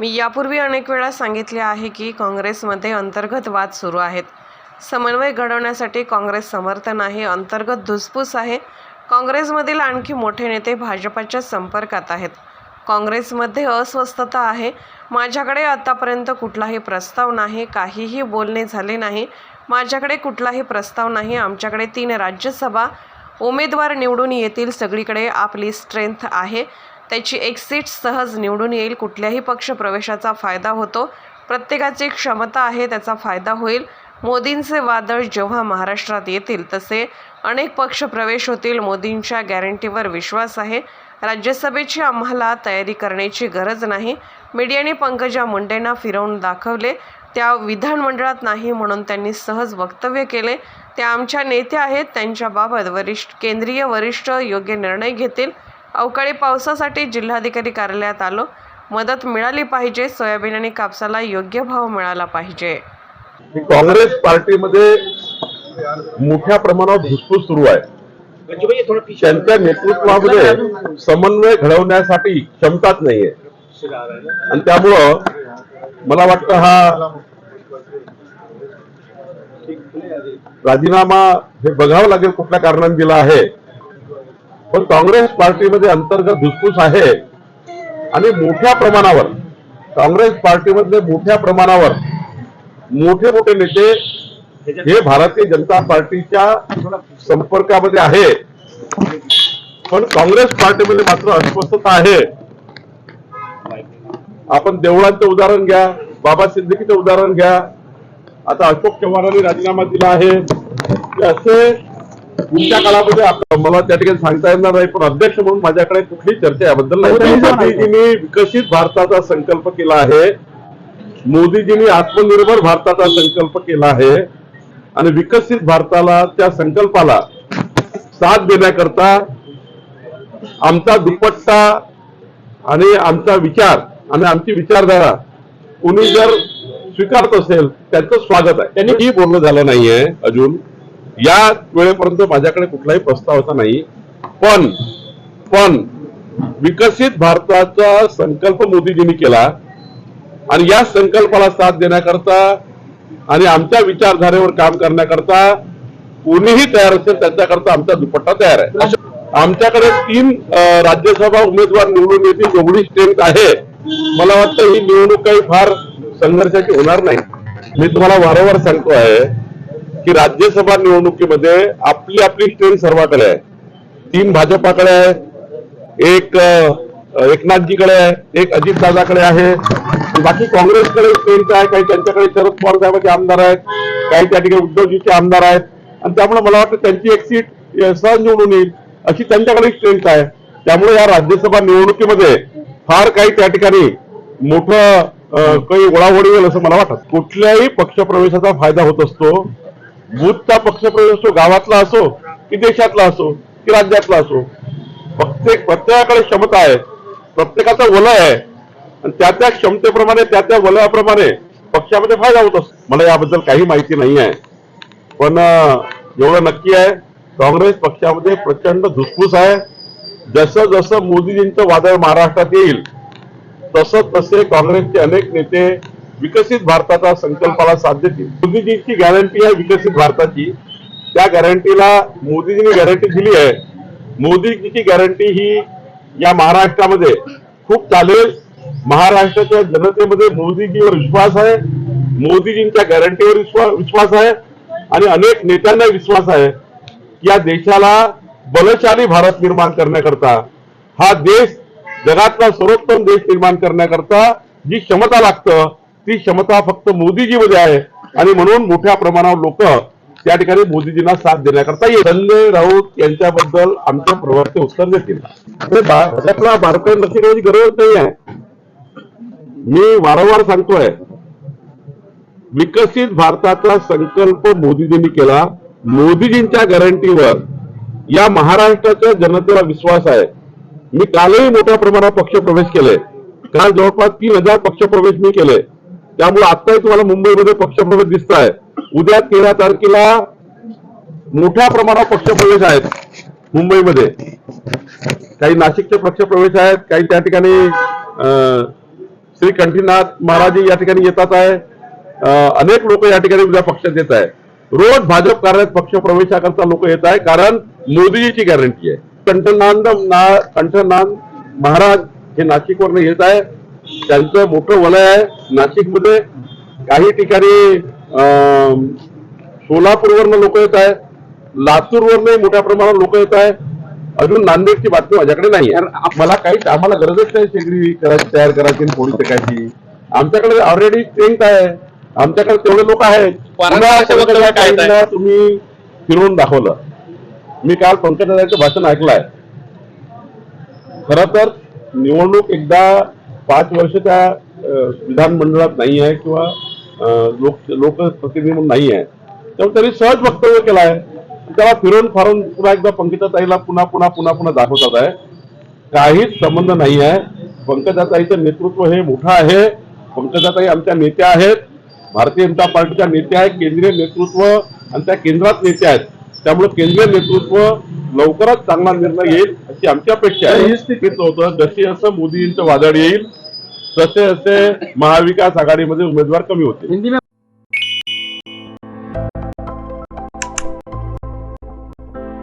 मी यापूर्वी अनेक वेळा सांगितले आहे की काँग्रेसमध्ये अंतर्गत वाद सुरू आहेत. समन्वय घडवण्यासाठी काँग्रेस समर्थन आहे अंतर्गत धुसफूस आहे. काँग्रेसमधील आणखी मोठे नेते भाजपाच्या संपर्कात आहेत. काँग्रेसमध्ये अस्वस्थता आहे. माझ्याकडे आतापर्यंत कुठलाही प्रस्ताव नाही काहीही बोलणे झाले नाही. माझ्याकडे कुठलाही प्रस्ताव नाही. आमच्याकडे तीन राज्यसभा उमेदवार निवडून येतील. सगळीकडे आपली स्ट्रेंथ आहे. त्याची एक सीट सहज निवडून येईल. कुठल्याही पक्ष प्रवेशाचा फायदा होतो. प्रत्येकाची क्षमता आहे त्याचा फायदा होईल. मोदींचे वादळ जेव्हा महाराष्ट्रात येतील तसे अनेक पक्ष प्रवेश होतील. मोदींच्या गॅरंटीवर विश्वास आहे. राज्यसभेची आम्हाला तयारी करण्याची गरज नाही. मीडियाने पंकजा मुंडेंना फिरवून दाखवले. त्या विधानमंडळात नाही म्हणून त्यांनी सहज वक्तव्य केले. त्या आमच्या नेत्या आहेत. त्यांच्याबाबत वरिष्ठ केंद्रीय वरिष्ठ योग्य निर्णय घेतील. अवकाळी पावसासाठी जिल्हाधिकारी कार्यालयात आलो. मदत मिळाली पाहिजे. सोयाबीन आणि कापसाला योग्य भाव मिळाला पाहिजे. काँग्रेस पार्टीमध्ये मोठ्या प्रमाणावर धुसफूस सुरू आहे. त्यांच्या नेतृत्वामध्ये समन्वय घडवण्यासाठी क्षमताच नाहीये. आणि त्यामुळं मला वाटतं हा राजीनामा हे बघावं लागेल कुठल्या कारणाने दिला आहे. पण काँग्रेस पार्टीमध्ये अंतर्गत धुसफूस आहे. आणि मोठ्या प्रमाणावर काँग्रेस पार्टीमधले मोठ्या प्रमाणावर मोठे मोठे नेते हे भारतीय जनता पार्टीच्या संपर्कामध्ये आहे. पण काँग्रेस पार्टीमध्ये मात्र अस्वस्थता आहे. आपण देवळांचं उदाहरण घ्या बाबा सिद्दीकीचं उदाहरण घ्या. आता अशोक चव्हाणांनी राजीनामा दिला आहे. असे पुढच्या काळामध्ये मला त्या ठिकाणी सांगता येणार नाही पण अध्यक्ष म्हणून माझ्याकडे कुठली चर्चा याबद्दल नाही. मोदीजींनी विकसित भारताचा संकल्प केला आहे. मोदीजींनी आत्मनिर्भर भारताचा संकल्प केला आहे. आणि विकसित भारताला त्या संकल्पाला साथ देण्याकरता आमचा दुपट्टा आणि आमचा विचार आणि आमची विचारधारा कुणी जर स्वीकारत असेल त्यांचं स्वागत आहे. त्यांनी ही बोलणं झालं नाहीये अजून. या वेळेपर्यंत माझ्याकडे कुठलाही प्रस्ताव नाही. पण पण विकसित भारताचा संकल्प मोदीजींनी केला आणि या संकल्पाला साथ देण्याकरता आणि आमच्या विचारधारेवर काम करण्याकरता कोणीही तयार असेल त्यांच्याकरता आमचा दुपट्टा तयार आहे. आमच्याकडे तीन राज्यसभा उमेदवार निवडून येतील एवढी स्ट्रेंथ आहे. मला वाटतं ही निवडणूक काही फार संघर्षाची होणार नाही. मी तुम्हाला वारंवार सांगतो आहे की राज्यसभा निवडणुकीमध्ये आपली आपली स्ट्रेंथ सर्वाकडे आहे. तीन भाजपाकडे आहे एक एकनाथजीकडे आहे एक अजितदादाकडे आहे. बाकी काँग्रेसकडे स्ट्रेंथ आहे काही त्यांच्याकडे शरद पवार साहेबांचे आमदार आहेत काही त्या ठिकाणी उद्धवजीचे आमदार आहेत. आणि त्यामुळे मला वाटतं त्यांची एक सीट सहज निवडून येईल अशी त्यांच्याकडे स्ट्रेंथ आहे. त्यामुळे या राज्यसभा निवडणुकीमध्ये फार काही त्या ठिकाणी मोठं काही ओळावडी होईल असं मला वाटत. कुठल्याही पक्षप्रवेशाचा फायदा होत असतो बूथचा पक्षप्रवेश असो गावातला असो की देशातला असो की राज्यातला असो प्रत्येक प्रत्येकाकडे क्षमता आहे. प्रत्येकाचा वलय आहे. आणि त्या त्या क्षमतेप्रमाणे त्या त्या वलयाप्रमाणे पक्षामध्ये फायदा होत असतो. मला याबद्दल काही माहिती नाही आहे. पण एवढं नक्की आहे काँग्रेस पक्षामध्ये प्रचंड धुसफूस आहे. जसं जसं मोदीजींचं वादळ महाराष्ट्रात येईल तसं तसे काँग्रेसचे अनेक नेते विकसित भारताचा संकल्पाला साथ देतील मोदीजींची गॅरंटी आहे विकसित भारताची. त्या गॅरंटीला मोदीजींनी गॅरंटी दिली आहे. मोदीजीची गॅरंटी ही या महाराष्ट्रामध्ये खूप चालेल. महाराष्ट्राच्या जनतेमध्ये मोदीजीवर विश्वास आहे. मोदीजींच्या गॅरंटीवर विश्वास आहे. आणि अनेक नेत्यांना विश्वास आहे या देशाला बलशाली भारत निर्माण करण्याकरता हा देश जगातला सर्वोत्तम देश निर्माण करण्याकरता जी क्षमता लागतं ती क्षमता फक्त मोदीजीमध्ये आहे. आणि म्हणून मोठ्या प्रमाणावर लोक त्या ठिकाणी मोदीजींना साथ देण्याकरता येईल. संजय राऊत यांच्याबद्दल आमच्या प्रवक्ते उत्तर देतील. भाजपला बारकाईने लक्ष करण्याची गरज नाही आहे. मी वारंवार सांगतोय विकसित भारताचा संकल्प मोदीजींनी केला. मोदीजींच्या गॅरंटीवर या महाराष्ट्राच्या जनतेला विश्वास आहे. मी कालही मोठ्या प्रमाणात पक्षप्रवेश केले. काल जवळपास तीन हजार पक्षप्रवेश मी केले. त्यामुळे आताही तुम्हाला मुंबईमध्ये पक्षप्रवेश दिसत आहे उद्या तेरा तारखेला मोठ्या प्रमाणात पक्षप्रवेश आहेत मुंबईमध्ये. काही नाशिकचे पक्षप्रवेश आहेत काही त्या ठिकाणी अं, श्री कंठीनाथ महाराज या ठिकाणी येतात आहे. अनेक लोक या ठिकाणी उद्या पक्षात येत आहे रोज भाजप कार्यालयात पक्ष प्रवेशाकरता लोक येत आहे कारण मोदीजीची गॅरंटी आहे. कंठनांद ना- कंठनांद महाराज हे नाशिकवरनं येत आहे त्यांचं मोठं वलय आहे. नाशिकमध्ये काही ठिकाणी अं, सोलापूरवरनं लोक येत आहे लातूरवरनंही मोठ्या प्रमाणात लोक येत आहे अजून नांदेडची बातमी माझ्याकडे नाही आहे. मला काहीच आम्हाला गरजच नाही शेगडी करायची तयार करायची पोळी टाकायची. आमच्याकडे ऑलरेडी स्ट्रेंथ आहे. आमच्याकडे तेवढे लोक आहेत. तुम्ही फिरवून दाखवलं. मी काल पंकजाचं भाषण ऐकलंय. खर तर निवडणूक एकदा पाच वर्ष त्या विधानमंडळात नाही आहे किंवा लोक लोकप्रतिनिधी म्हणून नाही आहे. त्यामुळे त्यांनी सहज वक्तव्य केलं आहे त्याला फिरून फारून पुन्हा एकदा पंकजाताईला पुन्हा पुन्हा पुन्हा पुन्हा दाखवतात आहे. काहीच संबंध नाही आहे. पंकजाताईचं नेतृत्व हे मोठं आहे. पंकजाताई आमच्या नेत्या आहेत. भारतीय जनता पार्टीच्या नेत्या आहेत. केंद्रीय नेतृत्व आणि त्या केंद्रात नेत्या आहेत. त्यामुळे केंद्रीय नेतृत्व लवकरच चांगला निर्णय येईल अशी आमची अपेक्षा आहे. हीच होतं जशी असं मोदींचं वादळ येईल तसे असे महाविकास आघाडीमध्ये उमेदवार कमी में